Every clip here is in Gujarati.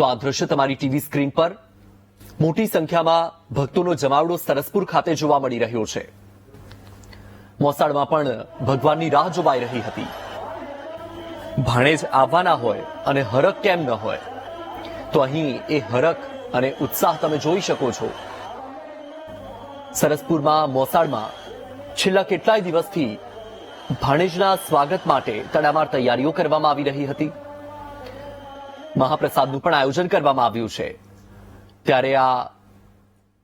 તો આ દ્રશ્ય તમારી ટીવી સ્ક્રીન પર મોટી સંખ્યામાં ભક્તોનો જમાવડો સરસપુર ખાતે જોવા મળી રહ્યો છે. મોસાળમાં પણ ભગવાનની રાહ જોવાઈ રહી હતી. ભાણેજ આવવાના હોય અને હરક કેમ ન હોય? તો અહીં એ હરક અને ઉત્સાહ તમે જોઈ શકો છો. સરસપુરમાં મોસાળમાં છેલ્લા કેટલાય દિવસથી ભાણેજના સ્વાગત માટે તડામાર તૈયારીઓ કરવામાં આવી રહી હતી. મહાપ્રસાદનું પણ આયોજન કરવામાં આવ્યું છે. ત્યારે આ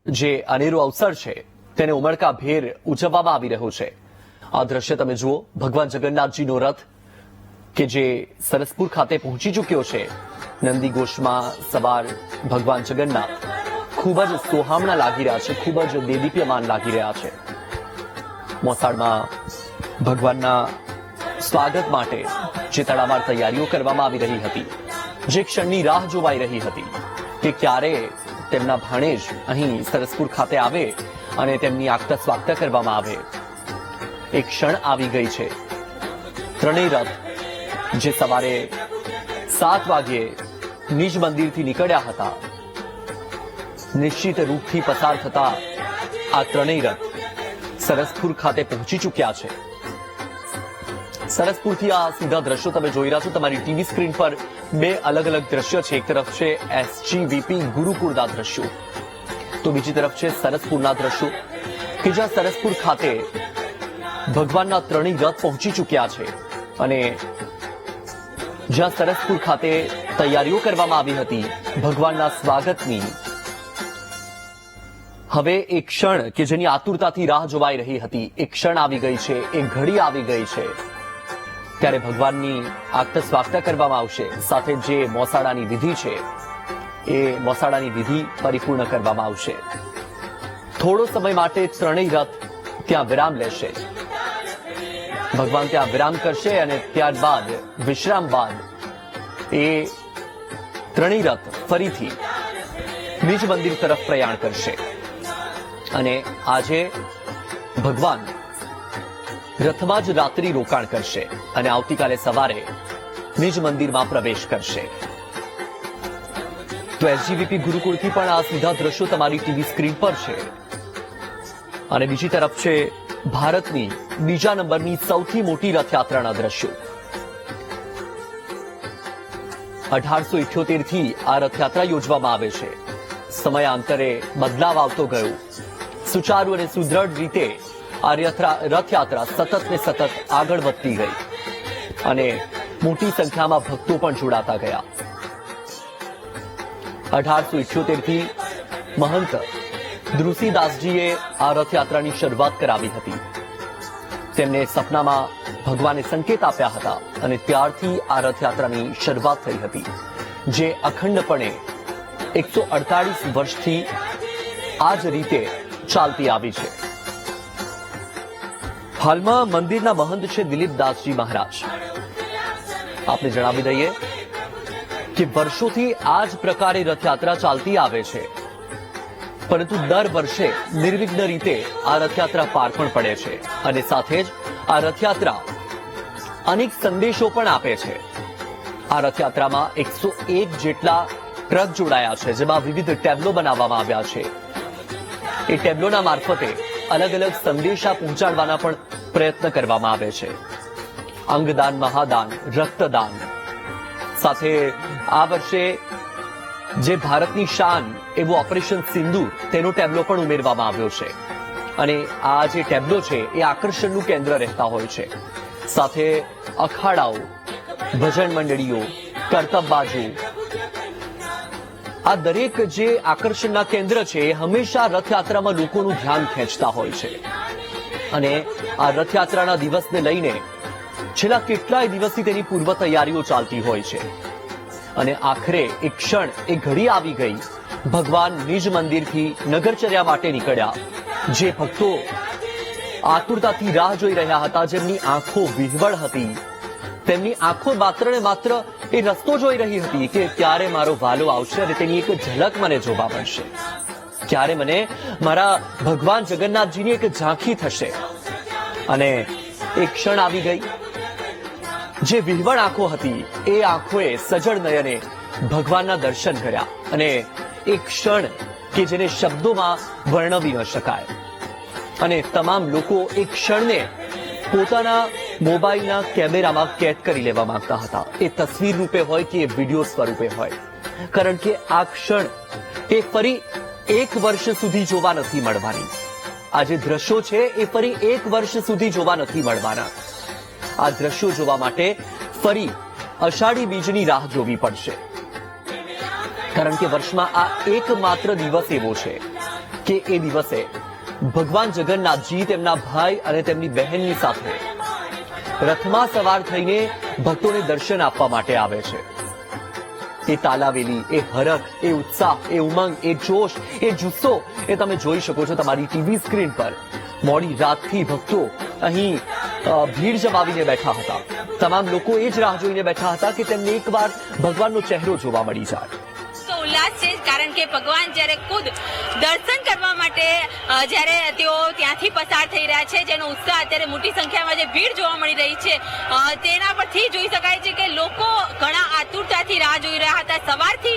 જે અનેરો અવસર છે, તેને ઉમળકા ભેર ઉજવવામાં આવી રહ્યો છે. આ દ્રશ્ય તમે જુઓ, ભગવાન જગન્નાથજીનો રથ કે જે સરસપુર ખાતે પહોંચી ચૂક્યો છે. નંદી ઘોષમાં સવાર ભગવાન જગન્નાથ ખૂબ જ સોહામણા લાગી રહ્યા છે, ખૂબ જ દેદીપ્યમાન લાગી રહ્યા છે. મોસાળમાં ભગવાનના સ્વાગત માટે જે તડામાર તૈયારીઓ કરવામાં આવી રહી હતી. જે ક્ષણની રાહ જોવાઈ રહી હતી કે ક્યારે તેમના ભાણેજ અહીં સરસપુર ખાતે આવે અને તેમની આગતા સ્વાગત કરવામાં આવે. એક ક્ષણ આવી ગઈ છે. ત્રણેય રથ જે સવારે સાત વાગ્યે નિજ મંદિરથી નીકળ્યા હતા, નિશ્ચિત રૂપથી પસાર થતા આ ત્રણેય રથ સરસપુર ખાતે પહોંચી ચૂક્યા છે. સરસપુરથી આ સીધા દ્રશ્યો તમે જોઈ રહ્યા છો. તમારી ટીવી સ્ક્રીન પર બે અલગ અલગ દ્રશ્યો છે. એક તરફ છે એસજીવીપી ગુરુકુળના દ્રશ્યો, તો બીજી તરફ છે સરસપુરના દ્રશ્યો, કે જ્યાં સરસપુર ખાતે ભગવાનના ત્રણેય રથ પહોંચી ચૂક્યા છે અને જ્યાં સરસપુર ખાતે તૈયારીઓ કરવામાં આવી હતી ભગવાનના સ્વાગતની. હવે એક ક્ષણ કે જેની આતુરતાથી રાહ જોવાઈ રહી હતી એક ક્ષણ આવી ગઈ છે એક ઘડી આવી ગઈ છે. ત્યારે ભગવાનની આગત સ્વાગત કરવામાં આવશે. સાથે જે મોસાળાની વિધિ છે, એ મોસાળાની વિધિ પરિપૂર્ણ કરવામાં આવશે. થોડો સમય માટે ત્રણેય રથ ત્યાં વિરામ લેશે. ભગવાન ત્યાં વિરામ કરશે અને ત્યારબાદ, વિશ્રામ બાદ, એ ત્રણેય રથ ફરીથી નિજ મંદિર તરફ પ્રયાણ કરશે. અને આજે ભગવાન રથમાં જ રાત્રિ રોકાણ કરશે અને આવતીકાલે સવારે નિજ મંદિરમાં પ્રવેશ કરશે. તો એસજીવીપી ગુરુકુળથી પણ આ સીધા દ્રશ્યો તમારી ટીવી સ્ક્રીન પર છે. અને બીજી તરફ છે ભારતની બીજા નંબરની સૌથી મોટી રથયાત્રાના દ્રશ્યો. અઢારસો ઇઠ્યોતેરથી આ રથયાત્રા યોજવામાં આવે છે. સમયાંતરે બદલાવ આવતો ગયો. સુચારુ અને સુદ્રઢ રીતે આ રથયાત્રા સતત ને સતત આગળ વધતી ગઈ અને મોટી સંખ્યામાં ભક્તો પણ જોડાતા ગયા. અઢારસો ઇઠ્યોતેરથી મહંત ધ્રુસીદાસજીએ આ રથયાત્રાની શરૂઆત કરાવી હતી. તેમને સપનામાં ભગવાને સંકેત આપ્યા હતા અને ત્યારથી આ રથયાત્રાની શરૂઆત થઈ હતી, જે અખંડપણે એકસો અડતાલીસ વર્ષથી આ જ રીતે ચાલતી આવી છે. હાલમાં મંદિરના મહંત છે દિલીપદાસજી મહારાજ. આપને જણાવી દઈએ કે વર્ષોથી આ જ પ્રકારે રથયાત્રા ચાલતી આવે છે. પરંતુ દર વર્ષે નિર્વિઘ્ન રીતે આ રથયાત્રા પાર પણ પડે છે અને સાથે જ આ રથયાત્રા અનેક સંદેશો પણ આપે છે. આ રથયાત્રામાં એકસો એક જેટલા ટ્રક જોડાયા છે, જેમાં વિવિધ ટેબ્લો બનાવવામાં આવ્યા છે. એ ટેબ્લોના મારફતે અલગ અલગ સંદેશા પહોંચાડવાના પણ પ્રયત્ન કરવામાં આવે છે. અંગદાન, મહાદાન, રક્તદાન. સાથે આ વર્ષે જે ભારતની શાન, એવું ઓપરેશન સિંદૂર તેનો ટેબ્લો પણ ઉમેરવામાં આવ્યો છે. અને આ જે ટેબ્લો છે, એ આકર્ષણનું કેન્દ્ર રહેતા હોય છે. સાથે અખાડાઓ, ભજન મંડળીઓ કરતબબાજો આ દરેક જે આકર્ષણના કેન્દ્ર છે, એ હંમેશા રથયાત્રામાં લોકોનું ધ્યાન ખેંચતા હોય છે. અને આ રથયાત્રાના દિવસને લઈને છેલ્લા કેટલાય દિવસથી તેની પૂર્વ તૈયારીઓ ચાલતી હોય છે. અને આખરે એ ક્ષણ એ ઘડી આવી ગઈ. ભગવાન નિજ મંદિરથી નગરચર્યા માટે નીકળ્યા. જે ભક્તો આતુરતાથી રાહ જોઈ રહ્યા હતા, જેમની આંખો વિહવળ હતી. તેમની આંખો માત્ર ને માત્ર એ રસ્તો જોઈ રહી હતી કે ક્યારે મારો વાલો આવશે અને તેની એક ઝલક મને જોવા મળશે. ક્યારે મને મારા ભગવાન જગન્નાથજીની એક ઝાંખી થશે. અને એ ક્ષણ આવી ગઈ. જે વિહવણ આંખો હતી, એ આંખોએ સજળ નયને ભગવાનના દર્શન કર્યા. અને એ ક્ષણ કે જેને શબ્દોમાં વર્ણવી ન શકાય. અને તમામ લોકો એક ક્ષણને પોતાના મોબાઈલના કેમેરામાં કેદ કરી લેવા માંગતા હતા. એ તસવીર રૂપે હોય કે એ વીડિયો સ્વરૂપે હોય. કારણ કે આ ક્ષણ એ ફરી એક વર્ષ સુધી જોવા નથી મળવાની. આ જે દ્રશ્યો છે, એ ફરી એક વર્ષ સુધી જોવા નથી મળવાના. આ દ્રશ્યો જોવા માટે ફરી અષાઢી બીજની રાહ જોવી પડશે. કારણ કે વર્ષમાં આ એકમાત્ર દિવસ એવો છે કે એ દિવસે ભગવાન જગન્નાથજી તેમના ભાઈ અને તેમની બહેનની સાથે રથમાં સવાર થઈને ભક્તોને દર્શન આપવા માટે આવે છે. એ તાલાવેલી, એ હરખ, એ ઉત્સાહ, એ ઉમંગ, એ જોશ, એ જુસ્સો, એ તમે જોઈ શકો છો તમારી ટીવી સ્ક્રીન પર. મોડી રાતથી ભક્તો અહીં ભીડ જમાવીને બેઠા હતા. તમામ લોકો એ જ રાહ જોઈને બેઠા હતા કે તેમને એકવાર ભગવાનનો ચહેરો જોવા મળી જાય. ઉલ્લાસ છે, કારણ કે ભગવાન જ્યારે ખુદ દર્શન કરવા માટે જ્યારે તેઓ ત્યાંથી પસાર થઈ રહ્યા છે, જેનો ઉત્સાહ અત્યારે મોટી સંખ્યામાં જે ભીડ જોવા મળી રહી છે તેના પરથી જોઈ શકાય છે કે લોકો ઘણા આતુરતાથી રાહ જોઈ રહ્યા હતા. સવારથી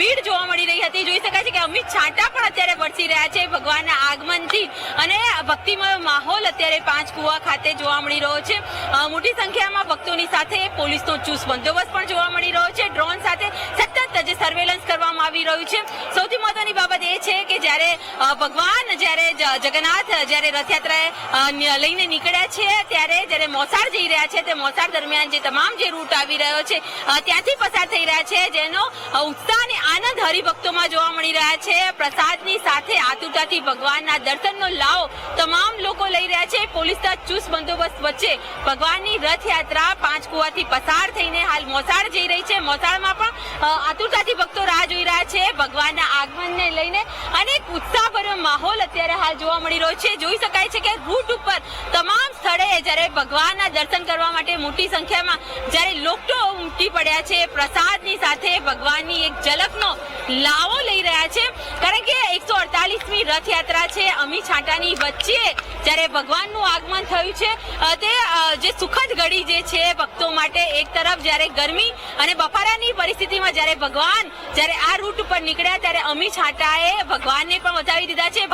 ભીડ જોવા મળી રહી હતી. જોઈ શકાય છે કે અમિત છાંટા પણ અત્યારે વરસી રહ્યા છે ભગવાનના આગમનથી અને ભક્તિમય માહોલ અત્યારે પાંચ કુવા ખાતે જોવા મળી રહ્યો છે. મોટી સંખ્યામાં ભક્તોની સાથે પોલીસનો ચુસ્ત બંદોબસ્ત પણ જોવા મળી રહ્યો છે. ડ્રોન સાથે સતત સર્વેલન્સ કરવામાં આવી રહ્યું છે. સૌથી મહત્વની બાબત એ છે કે જ્યારે ભગવાન જ્યારે જગન્નાથ જ્યારે રથયાત્રાએ લઈને નીકળ્યા છે ત્યારે જ્યારે મોસાળ જઈ રહ્યા છે તે મોસાળ દરમિયાન જે તમામ જે રૂટ આવી રહ્યો છે ત્યાંથી પસાર થઈ રહ્યા છે જેનો ઉત્સાહ અને આનંદ હરિભક્તોમાં જોવા મળી રહ્યા છે. પ્રસાદની સાથે આતુરતાથી ભગવાનના દર્શનનો લાવો તમામ લોકો લઈ રહ્યા છે. પોલીસના ચુસ્ત બંદોબસ્ત વચ્ચે ભગવાનની રથયાત્રા પાંચ કુવાથી પસાર થઈને હાલ મોસાળ જઈ રહી છે. મોસાળમાં પણ અ, આતુરતાથી ભક્તો રાહ જોઈ રહ્યા છે. ભગવાનના આગમનને લઈને અને એક ઉત્સાહભર્યો માહોલ અત્યારે હાલ જોવા મળી રહ્યો છે. જોઈ શકાય છે કે રૂટ ઉપર તમામ સ્થળે જ્યારે ભગવાનના દર્શન કરવા માટે મોટી સંખ્યામાં જ્યારે લોકો ઉમટી પડ્યા છે, પ્રસાદની સાથે ભગવાનની એક ઝલકનો લાવો લઈ રહ્યા છે. કારણ કે એકસો અડતાલીસમી રથયાત્રા છે. અમી છાંટાની વચ્ચે જ્યારે ભગવાનનું આગમન થયું છે તે જે સુખદ ઘડી જે છે ભક્તો માટે એક તરફ જ્યારે ગરમી અને બફારાની પરિસ્થિતિમાં જ્યારે ભગવાન. જ્યારે આ રૂટ ઉપર નીકળ્યા ત્યારે અમી છાંટાએ ભગવાનને પણ વધાવી દીધા છે.